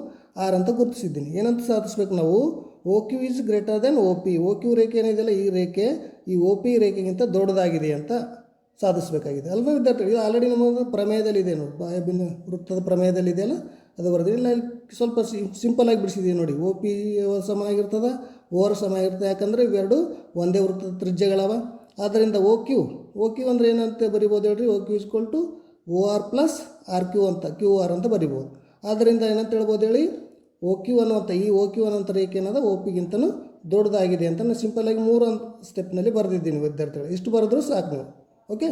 ಆರ್ ಅಂತ ಗುರುತಿಸಿದ್ದೀನಿ. ಏನಂತ ಸಾಧಿಸ್ಬೇಕು ನಾವು? O Q is greater than O P O Q ರೇಖೆ ಏನಿದೆಯಲ್ಲ, ಈ ರೇಖೆ, ಈ ಓ ಪಿ ರೇಖೆಗಿಂತ ದೊಡ್ಡದಾಗಿದೆ ಅಂತ ಸಾಧಿಸಬೇಕಾಗಿದೆ. ಅಲ್ವಾ ವಿದ್ಯಾರ್ಥಿ ಇದು ಆಲ್ರೆಡಿ ನಮ್ಮ ಪ್ರಮೇಯದಲ್ಲಿದೆ ನೋಡಿ. ಬಾಯ ಬಿಂದು ವೃತ್ತದ ಪ್ರಮೇಯದಲ್ಲಿದೆಯಲ್ಲ, ಅದು ಬರೆದಿಲ್ಲ ಇಲ್ಲ ಸ್ವಲ್ಪ ಸಿಂಪಲಾಗಿ ಬಿಡಿಸಿದ್ದೀವಿ ನೋಡಿ. ಓ ಪಿ ಸಮನಾಗಿರ್ತದೆ ಓರ್ ಸಮನಾಗಿರ್ತದೆ ಯಾಕಂದರೆ ಇವೆರಡು ಒಂದೇ ವೃತ್ತದ ತ್ರಿಜ್ಯಗಳವ. ಆದ್ದರಿಂದ ಓ ಕ್ಯೂ ಓ ಕ್ಯೂ ಅಂದರೆ ಏನಂತ ಬರಿಬೋದು ಹೇಳ್ರಿ? O Q equal O R plus R Q ಅಂತ ಕ್ಯೂ ಆರ್ ಅಂತ ಬರಿಬೋದು. ಆದ್ದರಿಂದ ಏನಂತ ಹೇಳ್ಬೋದು ಹೇಳಿ? ಓ ಕ್ಯೂ ಅನ್ನುವಂಥ ಈ ಓ ಕ್ಯೂ ಅನ್ನೋಂಥ ರೇಖೆ ಏನದ ಓ ಪಿಗಿಂತಲೂ ದೊಡ್ಡದಾಗಿದೆ ಅಂತ ನಾನು ಸಿಂಪಲ್ಲಾಗಿ ಮೂರು ಸ್ಟೆಪ್ನಲ್ಲಿ ಬರೆದಿದ್ದೀನಿ ವಿದ್ಯಾರ್ಥಿಗಳು. ಇಷ್ಟು ಬರೆದ್ರೂ ಸಾಕು ನೀವು. ಓಕೆ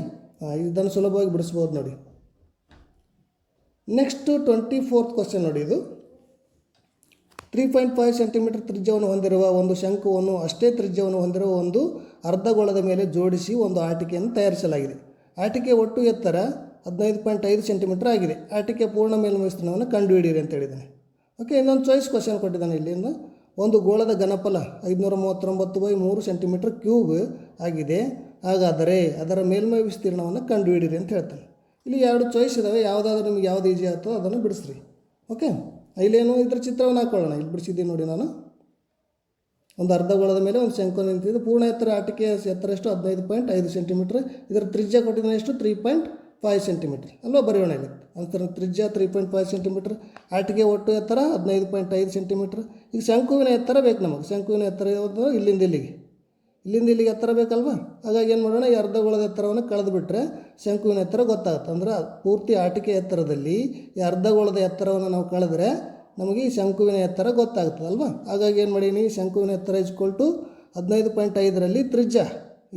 ಇದನ್ನು ಸುಲಭವಾಗಿ ಬಿಡಿಸ್ಬೋದು ನೋಡಿ. ನೆಕ್ಸ್ಟು ಟ್ವೆಂಟಿ ಫೋರ್ತ್ ಕ್ವಶನ್ ನೋಡಿ ಇದು. ತ್ರೀ ಪಾಯಿಂಟ್ ಫೈವ್ ಸೆಂಟಿಮೀಟರ್ ತ್ರಿಜ್ಯವನ್ನು ಹೊಂದಿರುವ ಒಂದು ಶಂಕುವನ್ನು ಅಷ್ಟೇ ತ್ರಿಜ್ಯವನ್ನು ಹೊಂದಿರುವ ಒಂದು ಅರ್ಧಗೋಳದ ಮೇಲೆ ಜೋಡಿಸಿ ಒಂದು ಆಟಿಕೆಯನ್ನು ತಯಾರಿಸಲಾಗಿದೆ. ಆಟಿಕೆ ಒಟ್ಟು ಎತ್ತರ ಹದಿನೈದು ಪಾಯಿಂಟ್ ಐದು ಸೆಂಟಿಮೀಟರ್ ಆಗಿದೆ. ಆಟಿಕೆ ಪೂರ್ಣ ಮೇಲ್ಮೈ ವಿಸ್ತೀರ್ಣವನ್ನು ಕಂಡುಹಿಡಿಯಿರಿ ಅಂತ ಹೇಳಿದ್ದಾನೆ. ಓಕೆ, ಇನ್ನೊಂದು ಚಾಯ್ಸ್ ಕ್ವಶನ್ ಕೊಟ್ಟಿದ್ದಾನೆ ಇಲ್ಲಿಂದ ಒಂದು ಗೋಳದ ಘನಫಲ ಐದುನೂರ ಮೂವತ್ತೊಂಬತ್ತು ಬೈ ಮೂರು ಸೆಂಟಿಮೀಟರ್ ಕ್ಯೂಬ್ ಆಗಿದೆ. ಹಾಗಾದರೆ ಅದರ ಮೇಲ್ಮೈ ವಿಸ್ತೀರ್ಣವನ್ನು ಕಂಡುಹಿಡಿರಿ ಅಂತ ಹೇಳ್ತಾನೆ. ಇಲ್ಲಿ ಎರಡು ಚಾಯ್ಸ್ ಇದ್ದಾವೆ ಯಾವುದಾದ್ರೂ ನಿಮ್ಗೆ ಯಾವ್ದು ಈಜಿ ಆಯ್ತೋ ಅದನ್ನು ಬಿಡಿಸ್ರಿ. ಓಕೆ, ಇಲ್ಲೇನು ಇದ್ರ ಚಿತ್ರವನ್ನು ಹಾಕೊಳ್ಳೋಣ. ಇಲ್ಲಿ ಬಿಡಿಸಿದ್ದೀನಿ ನೋಡಿ ನಾನು. ಒಂದು ಅರ್ಧ ಗೋಳದ ಮೇಲೆ ಒಂದು ಶಂಕು ನಿಂತಿದೆ. ಪೂರ್ಣ ಎತ್ತರ ಆಟಿಕೆ ಎತ್ತರ ಎಷ್ಟು ಹದಿನೈದು ಪಾಯಿಂಟ್ ಐದು ಸೆಂಟಿಮೀಟ್ರ್ ಇದರ ತ್ರಿಜ್ಯ ಕೊಟ್ಟಿದ್ದಾನೆ ಎಷ್ಟು? ತ್ರೀ ಪಾಯಿಂಟ್ ಫೈವ್ ಸೆಂಟಿಮೀಟ್ರ್ ಅಲ್ವಾ ಬರೆಯೋಣ ಇಲ್ಲಿ. ಅಂತರ ತ್ರಿಜ್ಯ ತ್ರೀ ಪಾಯಿಂಟ್ ಫೈವ್ ಸೆಂಟಿಮೀಟ್ರ್ ಆಟಿಗೆ ಒಟ್ಟು ಎತ್ತರ ಹದಿನೈದು ಪಾಯಿಂಟ್ ಐದು ಸೆಂಟಿಮೀಟ್ರ್ ಈಗ ಶಂಕುವಿನ ಎತ್ತರ ಬೇಕು ನಮಗೆ. ಶಂಕುವಿನ ಎತ್ತರ ಯಾವುದು? ಇಲ್ಲಿಂದ ಇಲ್ಲಿಗೆ. ಇಲ್ಲಿಂದ ಇಲ್ಲಿಗೆ ಎತ್ತರ ಬೇಕಲ್ವಾ? ಹಾಗಾಗಿ ಏನು ಮಾಡೋಣ, ಈ ಅರ್ಧಗೋಳದ ಎತ್ತರವನ್ನು ಕಳೆದು ಬಿಟ್ಟರೆ ಶಂಕುವಿನ ಎತ್ತರ ಗೊತ್ತಾಗುತ್ತೆ. ಅಂದ್ರೆ ಪೂರ್ತಿ ಆಟಿಕೆ ಎತ್ತರದಲ್ಲಿ ಈ ಅರ್ಧಗೋಳದ ಎತ್ತರವನ್ನು ನಾವು ಕಳೆದ್ರೆ ನಮಗೆ ಈ ಶಂಕುವಿನ ಎತ್ತರ ಗೊತ್ತಾಗ್ತದೆ ಅಲ್ವಾ? ಹಾಗಾಗಿ ಏನು ಮಾಡೀನಿ, ಶಂಕುವಿನ ಎತ್ತರ ಇಸ್ಕೊಳ್ಟು ಹದಿನೈದು ಪಾಯಿಂಟ್ ಐದರಲ್ಲಿ ತ್ರಿಜ್ಯ.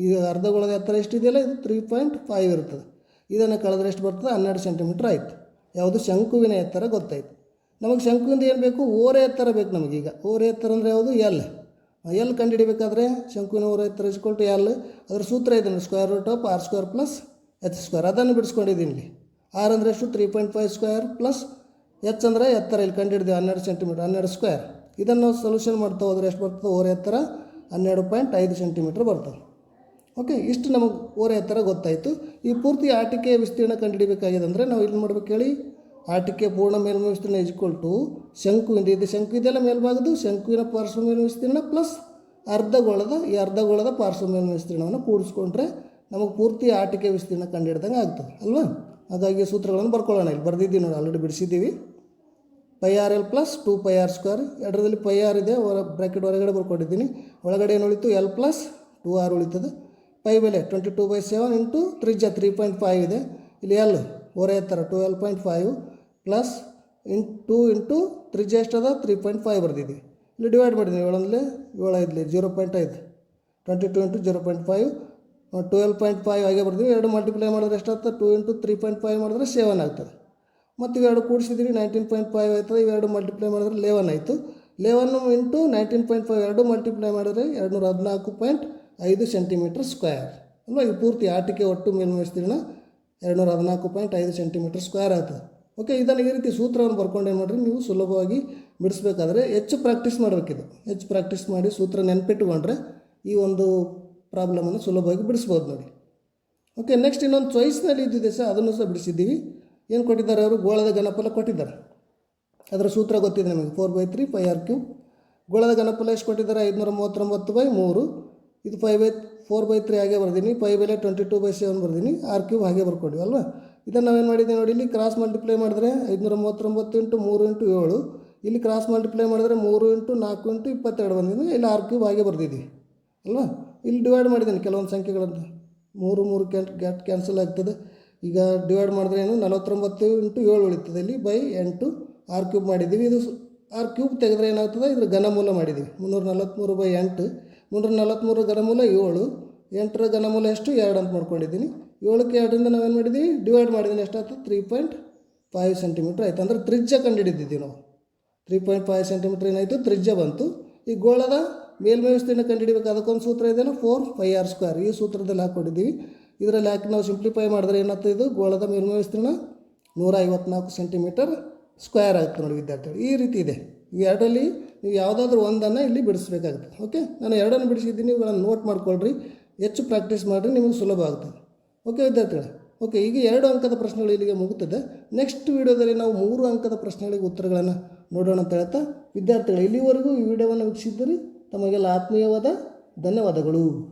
ಈ ಅರ್ಧಗೋಳದ ಎತ್ತರ ಎಷ್ಟಿದೆಯಲ್ಲ? ಇದು ತ್ರೀ ಪಾಯಿಂಟ್ ಫೈವ್ ಇರ್ತದೆ ಇದನ್ನು ಕಳೆದ್ರೆ ಎಷ್ಟು ಬರ್ತದೆ? ಹನ್ನೆರಡು ಸೆಂಟಿಮೀಟ್ರ್ ಆಯಿತು. ಯಾವುದು? ಶಂಕುವಿನ ಎತ್ತರ ಗೊತ್ತಾಯಿತು. ನಮಗೆ ಶಂಕುವಿಂದ ಏನು ಬೇಕು? ಓರೆ ಎತ್ತರ ಬೇಕು ನಮಗೀಗ ಓರೆ ಎತ್ತರ ಅಂದರೆ ಯಾವುದು? ಎಲ್ ಎಲ್ ಕಂಡುಹಿಡಿಬೇಕಾದ್ರೆ ಶಂಕುವಿನ ಓರೆ ಎತ್ತರ ಇಸ್ಕೊಟ್ಟು ಎಲ್ ಅದರ ಸೂತ್ರ ಇದೆ square root of R square plus H square ಅದನ್ನು ಬಿಡಿಸ್ಕೊಂಡಿದ್ದೀನಿ ಇಲ್ಲಿ. ಆರ್ ಅಂದರೆ ಎಷ್ಟು? Three point five square plus H ಅಂದರೆ ಎತ್ತರ. ಇಲ್ಲಿ ಕಂಡುಹಿಡಿದೀವಿ ಹನ್ನೆರಡು ಸೆಂಟಿಮೀಟ್ರ್ ಹನ್ನೆರಡು ಸ್ಕ್ವೇರ್ ಇದನ್ನು ಸೊಲ್ಯೂಷನ್ ಮಾಡ್ತಾ ಹೋದರೆ ಎಷ್ಟು ಬರ್ತದೆ? ಓರೆ ಎತ್ತರ. ಹನ್ನೆರಡು ಪಾಯಿಂಟ್ ಐದು ಸೆಂಟಿಮೀಟ್ರ್ ಬರ್ತದೆ. ಓಕೆ ಇಷ್ಟು ನಮಗೆ ಓರೆ ಹತ್ತಿರ ಗೊತ್ತಾಯಿತು. ಈ ಪೂರ್ತಿ ಆಟಿಕೆ ವಿಸ್ತೀರ್ಣ ಕಂಡುಹಿಡಿಬೇಕಾಗಿದೆ ಅಂದರೆ ನಾವು ಇಲ್ಲಿ ಮಾಡ್ಬೇಕು ಹೇಳಿ ಆಟಿಕೆ ಪೂರ್ಣ ಮೇಲ್ಮೈ ವಿಸ್ತೀರ್ಣ ಇಜ್ಕೊಲ್ ಟು ಶಂಕುವಿಂದ ಇದು ಶಂಕು ಇದೆಲ್ಲ ಮೇಲ್ಭಾಗದ್ದು, ಶಂಕುವಿನ ಪಾರ್ಶ್ವ ಮೇಲ್ಮೈ ವಿಸ್ತೀರ್ಣ ಪ್ಲಸ್ ಅರ್ಧಗೋಳದ, ಈ ಅರ್ಧಗೋಳದ ಪಾರ್ಶ್ವ ಮೇಲ್ಮೈ ವಿಸ್ತೀರ್ಣವನ್ನು ಕೂಡಿಸ್ಕೊಂಡ್ರೆ ನಮಗೆ ಪೂರ್ತಿ ಆಟಿಕೆ ವಿಸ್ತೀರ್ಣ ಕಂಡುಹಿಡ್ದಂಗೆ ಆಗ್ತದೆ, ಅಲ್ವಾ? ಹಾಗಾಗಿ ಸೂತ್ರಗಳನ್ನು ಬರ್ಕೊಳ್ಳೋಣ. ಇಲ್ಲಿ ಬರೆದಿದ್ದೀವಿ ನೋಡಿ already ಬಿಡಿಸಿದ್ದೀವಿ. Pi r l plus two pi r square ಎರಡರಲ್ಲಿ ಪೈ ಆರ್ ಇದೆ ಬ್ರ್ಯಾಕೆಟ್ ಹೊರಗಡೆ ಬರ್ಕೊಂಡಿದ್ದೀನಿ. ಒಳಗಡೆ ಏನು ಉಳಿತು? ಎಲ್ ಪ್ಲಸ್ ಟು ಆರ್ ಉಳಿತದೆ. ಪೈ ಬೆಲೆ twenty two by seven into ತ್ರಿಜ್ಯ ತ್ರೀ ಪಾಯಿಂಟ್ ಫೈವ್ ಇದೆ. ಇಲ್ಲಿ ಎಲ್ ಓರೆ ಎತ್ತರ twelve point five plus in two into ತ್ರಿಜ್ಯ ಎಷ್ಟದ? ತ್ರೀ ಪಾಯಿಂಟ್ ಫೈವ್ ಬರ್ದಿದೆ. ಇಲ್ಲಿ ಡಿವೈಡ್ ಮಾಡಿದ್ದೀನಿ ಏಳಂದ್ರೆ ಏಳು ಐದಲಿ ಜೀರೋ ಪಾಯಿಂಟ್ ಐದು. Twenty two into zero point five twelve point five ಹಾಗೆ ಬರ್ತೀವಿ ಎರಡು ಮಲ್ಟಿಪ್ಲೈ ಮಾಡಿದ್ರೆ ಎಷ್ಟಾಗ್ತದೆ? Two into three point five ಮಾಡಿದ್ರೆ ಸೆವೆನ್ ಆಗ್ತದೆ. ಮತ್ತು ಇವೆರಡು ಕೂಡಿಸಿದ್ದೀವಿ ನೈನ್ಟೀನ್ ಪಾಯಿಂಟ್ ಫೈವ್ ಆಯ್ತದೆ. ಇವೆರಡು ಮಲ್ಟಿಪ್ಲೈ ಮಾಡಿದ್ರೆ ಲೆವೆನ್ ಆಯಿತು. Eleven into nineteen point five ಎರಡು ಮಲ್ಟಿಪ್ಲೈ ಮಾಡಿದ್ರೆ ಎರಡು ನೂರ ಹದಿನಾಲ್ಕು ಪಾಯಿಂಟ್ ಐದು ಸೆಂಟಿಮೀಟರ್ ಸ್ಕ್ವೇರ್. ಅಲ್ವಾ? ಈ ಪೂರ್ತಿ ಆಟಿಕೆ ಒಟ್ಟು ಮೇಲ್ಮೈ ವಿಸ್ತೀರ್ಣ ಎರಡುನೂರ ಹದಿನಾಲ್ಕು ಪಾಯಿಂಟ್ ಐದು ಸೆಂಟಿಮೀಟರ್ ಸ್ಕ್ವೇರ್ ಆಯ್ತು. ಓಕೆ ಇದನ್ನು ಈ ರೀತಿ ಸೂತ್ರವನ್ನು ಬರ್ಕೊಂಡು ಏನು ಮಾಡಿರಿ? ನೀವು ಸುಲಭವಾಗಿ ಬಿಡಿಸ್ಬೇಕಾದ್ರೆ ಹೆಚ್ಚು ಪ್ರಾಕ್ಟೀಸ್ ಮಾಡಬೇಕಿದು. ಹೆಚ್ಚು ಪ್ರಾಕ್ಟೀಸ್ ಮಾಡಿ ಸೂತ್ರ ನೆನಪಿಟ್ಟುಕೊಂಡ್ರೆ ಈ ಒಂದು ಪ್ರಾಬ್ಲಮನ್ನು ಸುಲಭವಾಗಿ ಬಿಡಿಸ್ಬೋದು ನೋಡಿ. ಓಕೆ ನೆಕ್ಸ್ಟ್ ಇನ್ನೊಂದು ಚಾಯ್ಸ್ನಲ್ಲಿ ಇದ್ದಿದೆ ಸರ್, ಅದನ್ನು ಸಹ ಬಿಡಿಸಿದ್ದೀವಿ. ಏನು ಕೊಟ್ಟಿದ್ದಾರೆ ಅವರು? ಗೋಳದ ಘನಫಲ ಕೊಟ್ಟಿದ್ದಾರೆ. ಅದರ ಸೂತ್ರ ಗೊತ್ತಿದೆ ನಮಗೆ. Four by three pi R cube ಗೋಳದ ಘನಫಲ ಎಷ್ಟು ಕೊಟ್ಟಿದ್ದಾರೆ? ಐದುನೂರ ಮೂವತ್ತೊಂಬತ್ತು ಬೈ ಮೂರು. ಇದು five by four by three ಹಾಗೆ ಬರ್ದೀನಿ. ಫೈವ್ ಬೈಲೆ ಟ್ವೆಂಟಿ ಟು ಬೈ ಸೆವೆನ್ ಬರ್ದೀನಿ. ಆರ್ ಕ್ಯೂಬ್ ಹಾಗೆ ಬರ್ಕೊಂಡಿವಿ ಅಲ್ವಾ? ಇದನ್ನು ನಾವೇನು ಮಾಡಿದ್ದೀವಿ ನೋಡಿ, ಇಲ್ಲಿ ಕ್ರಾಸ್ ಮಲ್ಟಿಪ್ಲೈ ಮಾಡಿದ್ರೆ ಐದುನೂರ ಮೂವತ್ತೊಂಬತ್ತು ಇಂಟು ಮೂರು ಇಂಟು ಏಳು, ಇಲ್ಲಿ ಕ್ರಾಸ್ ಮಲ್ಟಿಪ್ಲೈ ಮಾಡಿದ್ರೆ ಮೂರು ಇಂಟು ನಾಲ್ಕು ಇಂಟು ಇಪ್ಪತ್ತೆರಡು ಬಂದಿದೆ, ಇಲ್ಲಿ ಆರ್ ಕ್ಯೂಬ್ ಹಾಗೆ ಬರ್ದಿದ್ದೀವಿ ಅಲ್ವಾ? ಇಲ್ಲಿ ಡಿವೈಡ್ ಮಾಡಿದ್ದೀನಿ ಕೆಲವೊಂದು ಸಂಖ್ಯೆಗಳಂತ ಮೂರು ಮೂರು ಕ್ಯಾನ್ ಗ್ಯಾಟ್ ಕ್ಯಾನ್ಸಲ್ ಆಗ್ತದೆ. ಈಗ ಡಿವೈಡ್ ಮಾಡಿದ್ರೆ ಏನು? ನಲವತ್ತೊಂಬತ್ತು ಇಂಟು ಏಳು ಉಳಿತದೆ. ಇಲ್ಲಿ ಬೈ ಎಂಟು ಆರ್ ಕ್ಯೂಬ್ ಮಾಡಿದ್ದೀವಿ. ಇದು ಆರ್ ಕ್ಯೂಬ್ ತೆಗೆದ್ರೆ ಏನಾಗ್ತದೆ? ಇದ್ರ ಘನಮೂಲ ಮಾಡಿದ್ದೀವಿ. ಮುನ್ನೂರ ನಲವತ್ತ್ಮೂರು ಬೈ ಎಂಟು ಮುನ್ನೂರ ನಲವತ್ತ್ಮೂರು ಘನಮೂಲ ಏಳು, ಎಂಟರ ಘನಮೂಲ ಎಷ್ಟು? ಎರಡು ಅಂತ ಮಾಡ್ಕೊಂಡಿದ್ದೀನಿ. ಏಳಕ್ಕೆ ಎರಡರಿಂದ ನಾವೇನು ಮಾಡಿದ್ದೀವಿ ಡಿವೈಡ್ ಮಾಡಿದ್ದೀನಿ ಎಷ್ಟಾಯ್ತು? ತ್ರೀ ಪಾಯಿಂಟ್ ಫೈವ್ ಸೆಂಟಿಮೀಟ್ರ್ ಆಯ್ತು. ಅಂದರೆ ತ್ರಿಜ್ಯ ಕಂಡುಹಿಡಿದಿದ್ದೀವಿ ನಾವು. ತ್ರೀ ಪಾಯಿಂಟ್ ಫೈವ್ ಸೆಂಟಿಮೀಟ್ರ್ ಏನಾಯಿತು? ತ್ರಿಜ್ಯ ಬಂತು. ಈ ಗೋಳದ ಮೇಲ್ಮೈ ವಿಸ್ತೀರ್ಣ ಕಂಡುಹಿಡಬೇಕು. ಅದಕ್ಕೊಂದು ಸೂತ್ರ ಇದೆಯಲ್ಲ? ಫೋರ್ ಫೈ ಆರ್ ಸ್ಕ್ವೇರ್ ಈ ಸೂತ್ರದಲ್ಲಿ ಹಾಕ್ಕೊಂಡಿದ್ದೀವಿ. ಇದರಲ್ಲಿ ಹಾಕಿ ನಾವು ಸಿಂಪ್ಲಿಫೈ ಮಾಡಿದ್ರೆ ಏನಾಗ್ತದೆ ಇದು? ಗೋಳದ ಮೇಲ್ಮೈ ವಿಸ್ತೀರ್ಣ ನೂರ ಐವತ್ನಾಲ್ಕು ಸೆಂಟಿಮೀಟರ್ ಸ್ಕ್ವೇರ್ ಆಗುತ್ತೆ ನೋಡಿ ವಿದ್ಯಾರ್ಥಿಗಳು. ಈ ರೀತಿ ಇದೆ. ಈ ಎರಡರಲ್ಲಿ ನೀವು ಯಾವುದಾದ್ರೂ ಒಂದನ್ನು ಇಲ್ಲಿ ಬಿಡಿಸ್ಬೇಕಾಗುತ್ತೆ. ಓಕೆ ನಾನು ಎರಡನ್ನು ಬಿಡಿಸಿದ್ದೀನಿ, ಇವುಗಳನ್ನು ನೋಟ್ ಮಾಡ್ಕೊಳ್ರಿ. ಹೆಚ್ಚು ಪ್ರಾಕ್ಟೀಸ್ ಮಾಡಿರಿ, ನಿಮಗೆ ಸುಲಭ ಆಗುತ್ತೆ. ಓಕೆ ವಿದ್ಯಾರ್ಥಿಗಳೇ? ಓಕೆ ಈಗ ಎರಡು ಅಂಕದ ಪ್ರಶ್ನೆಗಳು ಇಲ್ಲಿಗೆ ಮುಗುತ್ತದೆ. ನೆಕ್ಸ್ಟ್ ವಿಡಿಯೋದಲ್ಲಿ ನಾವು ಮೂರು ಅಂಕದ ಪ್ರಶ್ನೆಗಳಿಗೆ ಉತ್ತರಗಳನ್ನು ನೋಡೋಣ ಅಂತ ಹೇಳ್ತಾ, ವಿದ್ಯಾರ್ಥಿಗಳು, ಇಲ್ಲಿವರೆಗೂ ಈ ವಿಡಿಯೋವನ್ನು ವೀಕ್ಷಿಸಿದ್ದರೆ. ತಮಗೆಲ್ಲ ಆತ್ಮೀಯವಾದ ಧನ್ಯವಾದಗಳು.